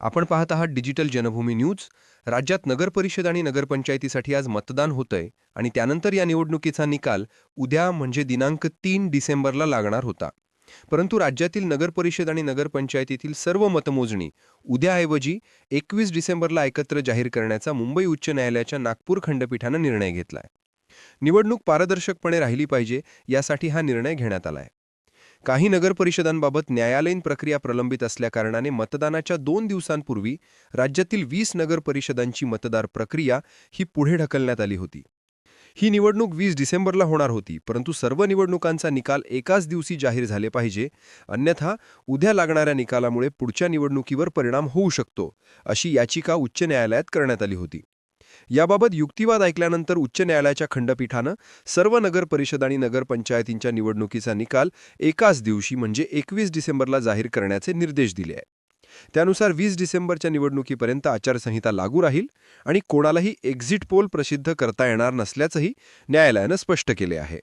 आपण पाहत आहात डिजिटल जनभूमी न्यूज. राज्यात नगरपरिषद आणि नगरपंचायतीसाठी आज मतदान होतंय आणि त्यानंतर या निवडणुकीचा निकाल उद्या म्हणजे दिनांक तीन डिसेंबरला लागणार होता. परंतु राज्यातील नगरपरिषद आणि नगरपंचायतीतील सर्व मतमोजणी उद्याऐवजी एकवीस डिसेंबरला एकत्र जाहीर करण्याचा मुंबई उच्च न्यायालयाच्या नागपूर खंडपीठानं निर्णय घेतलाय. निवडणूक पारदर्शकपणे राहिली पाहिजे यासाठी हा निर्णय घेण्यात आलाय. काही नगरपरिषदांबाबत न्यायालयीन प्रक्रिया प्रलंबित असल्याकारणाने मतदानाच्या दोन दिवसांपूर्वी राज्यातील वीस नगरपरिषदांची मतदार प्रक्रिया ही पुढे ढकलण्यात आली होती. ही निवडणूक वीस डिसेंबरला होणार होती परंतु सर्व निवडणुकांचा निकाल एकाच दिवशी जाहीर झाले पाहिजे अन्यथा उद्या लागणाऱ्या निकालामुळे पुढच्या निवडणुकीवर परिणाम होऊ शकतो अशी याचिका उच्च न्यायालयात करण्यात आली होती. याबाबत युक्तिवाद ऐकल्यानंतर उच्च न्यायालयाच्या खंडपीठानं सर्व नगर परिषद आणि नगरपंचायतींच्या निवडणुकीचा निकाल एकाच दिवशी म्हणजे एकवीस डिसेंबरला जाहीर करण्याचे निर्देश दिले आहेत. त्यानुसार वीस डिसेंबरच्या निवडणुकीपर्यंत आचारसंहिता लागू राहील आणि कोणालाही एक्झिट पोल प्रसिद्ध करता येणार नसल्याचंही न्यायालयानं स्पष्ट केले आहे.